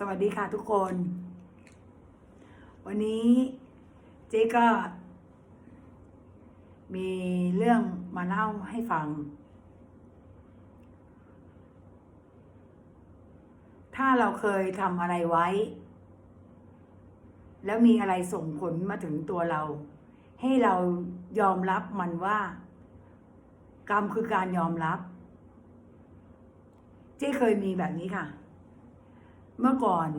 สวัสดีค่ะทุกคน วันนี้เจ๊ก็ มีเรื่องมาเล่าให้ฟัง ถ้าเราเคยทำอะไรไว้ แล้วมีอะไรส่งผลมาถึงตัวเรา ให้เรายอมรับมันว่า กรรมคือการยอมรับ เจ๊เคยมีแบบนี้ค่ะ เมื่อก่อน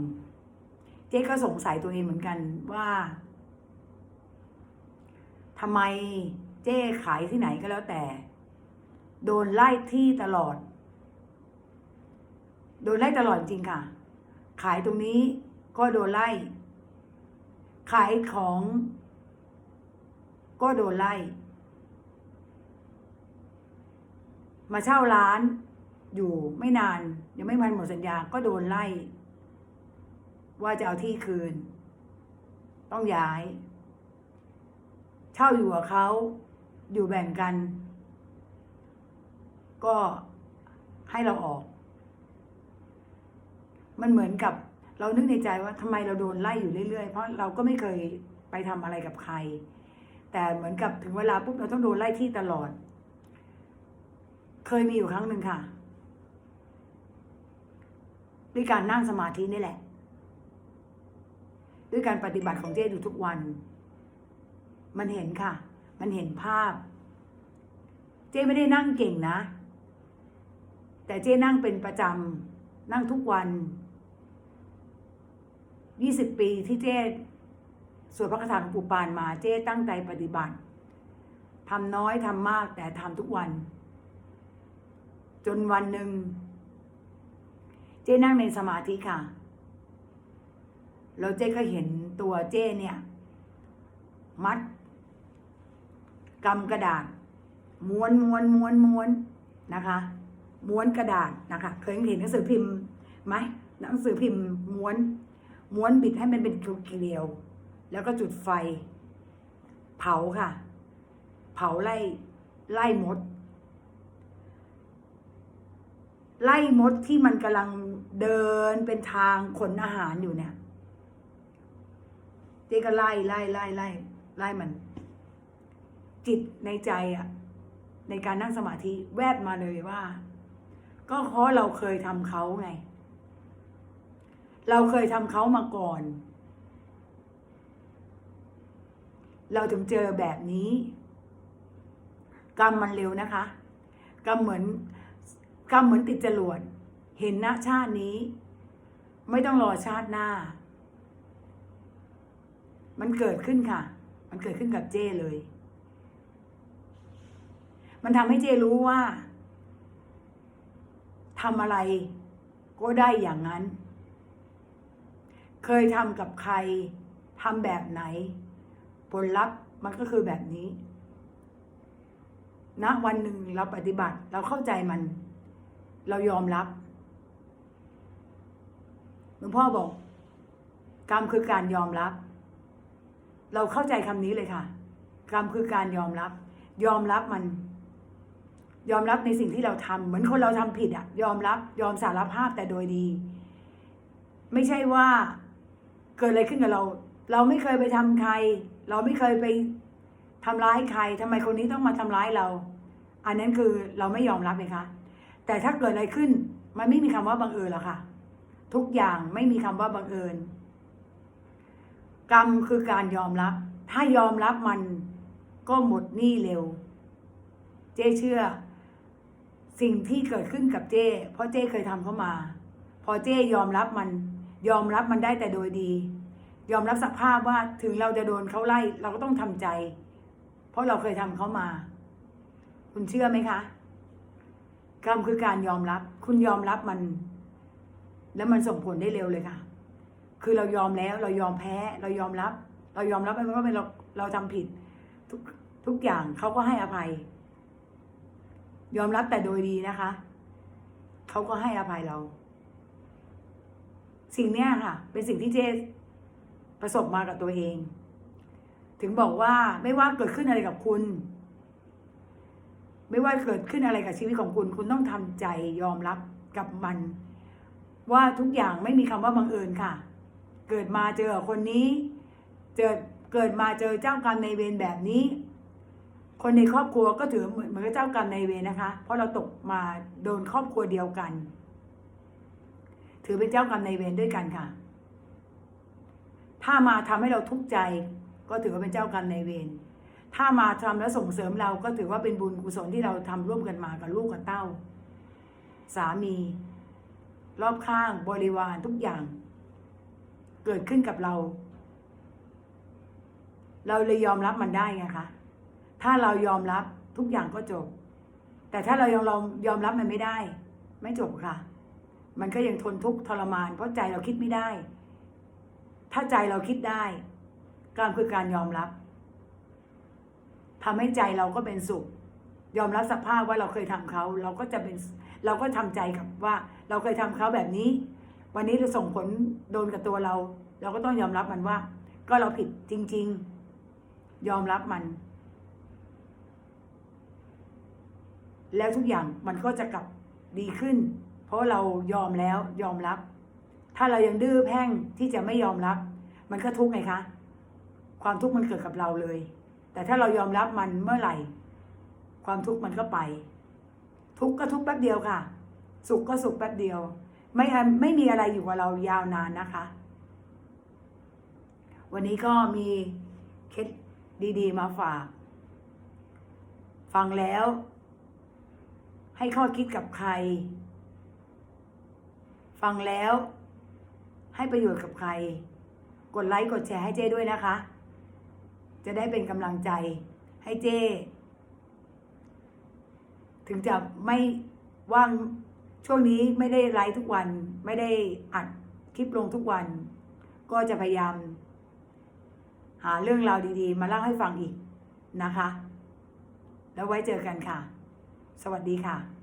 เจ๊ก็สงสัยตัวเองเหมือนกันว่าทำไมเจ๊ขายที่ไหนก็แล้วแต่ โดนไล่ที่ตลอด โดนไล่ตลอดจริงค่ะ ขายตรงนี้ก็โดนไล่ ขายของ ก็โดนไล่ มาเช่าร้านอยู่ไม่นาน ยังไม่มันหมดสัญญาก็โดนไล่ ว่าจะเอาที่คืน ต้องย้าย เช่าอยู่กับเขาอยู่แบ่งกัน ก็ให้เราออก มันเหมือนกับเรานึกในใจว่าทำไมเราโดนไล่อยู่เรื่อยๆ เพราะเราก็ไม่เคยไปทำอะไรกับใคร แต่เหมือนกับถึงเวลาปุ๊บเราต้องโดนไล่ที่ตลอด เคยมีอยู่ครั้งหนึ่งค่ะด้วยการนั่งสมาธินี่แหละ ด้วยการปฏิบัติของเจ๊อยู่ทุกวัน มันเห็นค่ะ มันเห็นภาพ เจ๊ไม่ได้นั่งเก่งนะ แต่เจ๊นั่งเป็นประจำนั่งทุกวันยี่สิบปีที่เจ๊สวดพระคาถาหลวงปู่ปานมาเจ๊ตั้งใจปฏิบัติทำน้อยทำมากแต่ทำทุกวัน จนวันหนึ่งเจ๊นั่งในสมาธิค่ะ แล้วเจ๊ก็เห็นตัวเจ๊เนี่ย มัดกำกระดาษ ม้วนม้วนม้วนม้วนนะคะ ม้วนกระดาษนะคะ เคยเห็นหนังสือพิมพ์ไหมหนังสือพิมพ์ม้วน ม้วนบิดให้มันเป็นเกลียว แล้วก็จุดไฟ เผาค่ะ เผาไล่ ไล่มด ไล่มดที่มันกำลังเดินเป็นทางขนอาหารอยู่เนี่ย เจ๊ก็ไล่ไล่ไล่ไล่ไล่มัน จิตในใจอะในการนั่งสมาธิแวบมาเลยว่า ก็เพราะเราเคยทำเขาไง เราเคยทำเขามาก่อน เราถึงเจอแบบนี้ กรรมมันเร็วนะคะ กรรมเหมือน กรรมเหมือนติดจรวดเห็นนะชาตินี้ ไม่ต้องรอชาติหน้า มันเกิดขึ้นค่ะ มันเกิดขึ้นกับเจ้เลย มันทำให้เจ้รู้ว่าทำอะไรก็ได้อย่างนั้น เคยทำกับใครทำแบบไหน ผลลัพธ์มันก็คือแบบนี้ณวันหนึ่งเราปฏิบัติเราเข้าใจมัน เรายอมรับหลวงพ่อบอก กรรมคือการยอมรับ เราเข้าใจคำนี้เลยค่ะ กรรมคือการยอมรับ ยอมรับมัน ยอมรับในสิ่งที่เราทำเหมือนคนเราทำผิดอะยอมรับยอมสารภาพแต่โดยดี ไม่ใช่ว่าเกิดอะไรขึ้นกับเรา เราไม่เคยไปทำใคร เราไม่เคยไปทำร้ายใครทำไมคนนี้ต้องมาทำร้ายเรา อันนั้นคือเราไม่ยอมรับเลยคะแต่ถ้าเกิดอะไรขึ้น มันไม่มีคำว่าบังเอิญหรอกค่ะ ทุกอย่างไม่มีคำว่าบังเอิญ กรรมคือการยอมรับ ถ้ายอมรับมันก็หมดหนี้เร็ว เจ้เชื่อ สิ่งที่เกิดขึ้นกับเจ้เพราะเจ้เคยทำเข้ามา พอเจ้ยอมรับมัน ยอมรับมันได้แต่โดยดี ยอมรับสภาพว่าถึงเราจะโดนเขาไล่ เราก็ต้องทำใจ เพราะเราเคยทำเขามา คุณเชื่อไหมคะ กรรมคือการยอมรับ คุณยอมรับมัน แล้วมันส่งผลได้เร็วเลยค่ะ คือเรายอมแล้วเรายอมแพ้เรายอมรับ เรายอมรับว่าเป็นเราเราทำผิด ทุกทุกอย่างเขาก็ให้อภัย ยอมรับแต่โดยดีนะคะเขาก็ให้อภัยเรา สิ่งเนี้ยค่ะ เป็นสิ่งที่เจประสบมากับตัวเอง ถึงบอกว่าไม่ว่าเกิดขึ้นอะไรกับคุณ ไม่ว่าเกิดขึ้นอะไรกับชีวิตของคุณ คุณต้องทำใจยอมรับกับมัน ว่าทุกอย่างไม่มีคำว่าบังเอิญค่ะ เกิดมาเจอคนนี้ เจอเกิดมาเจอเจ้ากรรมในายเวรแบบนี้ คนในครอบครัวก็ถือเหมือนเหมือนกับเจ้ากรรมในายเวรนะคะ เพราะเราตกมาโดนครอบครัวเดียวกัน ถือเป็นเจ้ากรรมในายเวรด้วยกันค่ะ ถ้ามาทำให้เราทุกข์ใจ ก็ถือว่าเป็นเจ้ากรรมในายเวรถ้ามาทำแล้วส่งเสริมเราก็ถือว่าเป็นบุญกุศลที่เราทำร่วมกันมากับลูกกับเต้า สามี รอบข้างบริวารทุกอย่าง เกิดขึ้นกับเรา เราเลยยอมรับมันได้ไงคะ ถ้าเรายอมรับทุกอย่างก็จบ แต่ถ้าเรายอมเรายอมรับมันไม่ได้ ไม่จบค่ะ มันก็ยังทนทุกข์ทรมาน เพราะใจเราคิดไม่ได้ ถ้าใจเราคิดได้การคือการยอมรับทำให้ใจเราก็เป็นสุข ยอมรับสภาพว่าเราเคยทำเขา เราก็จะเป็นเราก็ทำใจกับว่า เราเคยทำเขาแบบนี้ วันนี้จะส่งผลโดนกับตัวเรา เราก็ต้องยอมรับมันว่า ก็เราผิดจริง ๆ ยอมรับมัน แล้วทุกอย่างมันก็จะกลับดีขึ้น เพราะเรายอมแล้วยอมรับ ถ้าเรายังดื้อแพ่งที่จะไม่ยอมรับ มันก็ทุกข์ไงคะ ความทุกข์มันเกิดกับเราเลย แต่ถ้าเรายอมรับมันเมื่อไหร่ ความทุกข์มันก็ไป ทุกข์ก็ทุกข์แป๊บเดียวค่ะ สุขก็สุขแป๊บเดียว ไม่ไม่มีอะไรอยู่กับเรายาวนานนะคะ วันนี้ก็มีเคล็ดดี ๆ มาฝาก ฟังแล้ว ให้ข้อคิดกับใคร ฟังแล้ว ให้ประโยชน์กับใคร กดไลค์กดแชร์ให้เจ้ด้วยนะคะ จะได้เป็นกำลังใจให้เจ้ ถึงจะไม่ว่าง ช่วงนี้ไม่ได้ไลฟ์ทุกวัน ไม่ได้อัดคลิปลงทุกวัน ก็จะพยายาม หาเรื่องราวดีๆ มาเล่าให้ฟังอีกนะคะ แล้วไว้เจอกันค่ะ สวัสดีค่ะ